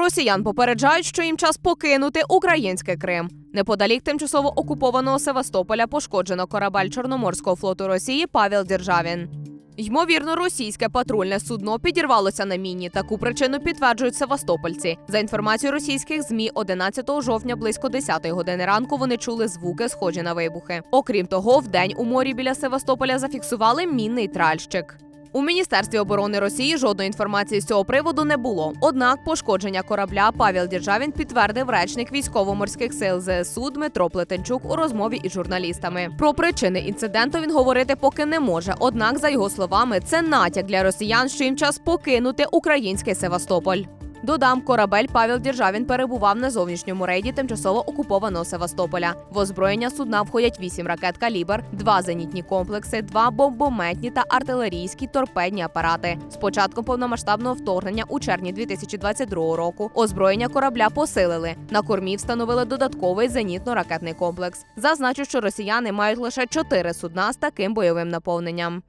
Росіян попереджають, що їм час покинути український Крим. Неподалік тимчасово окупованого Севастополя пошкоджено корабель Чорноморського флоту Росії Павел Державін. Ймовірно, російське патрульне судно підірвалося на міні. Таку причину підтверджують севастопольці. За інформацією російських змі, 11 жовтня близько 10 години ранку вони чули звуки, схожі на вибухи. Окрім того, вдень у морі біля Севастополя зафіксували мінний тральщик. У міністерстві оборони Росії жодної інформації з цього приводу не було. Однак пошкодження корабля Павел Державін підтвердив речник військово-морських сил ЗСУ Дмитро Плетенчук у розмові із журналістами. Про причини інциденту він говорити поки не може. Однак, за його словами, це натяк для росіян, що їм час покинути український Севастополь. Додам, корабель Павел Діржавін перебував на зовнішньому рейді тимчасово окупованого Севастополя. В озброєння судна входять вісім ракет калібр, два зенітні комплекси, два бомбометні та артилерійські торпедні апарати. З початком повномасштабного вторгнення у червні 2022 року озброєння корабля посилили. На кормі встановили додатковий зенітно-ракетний комплекс. Зазначу, що росіяни мають лише чотири судна з таким бойовим наповненням.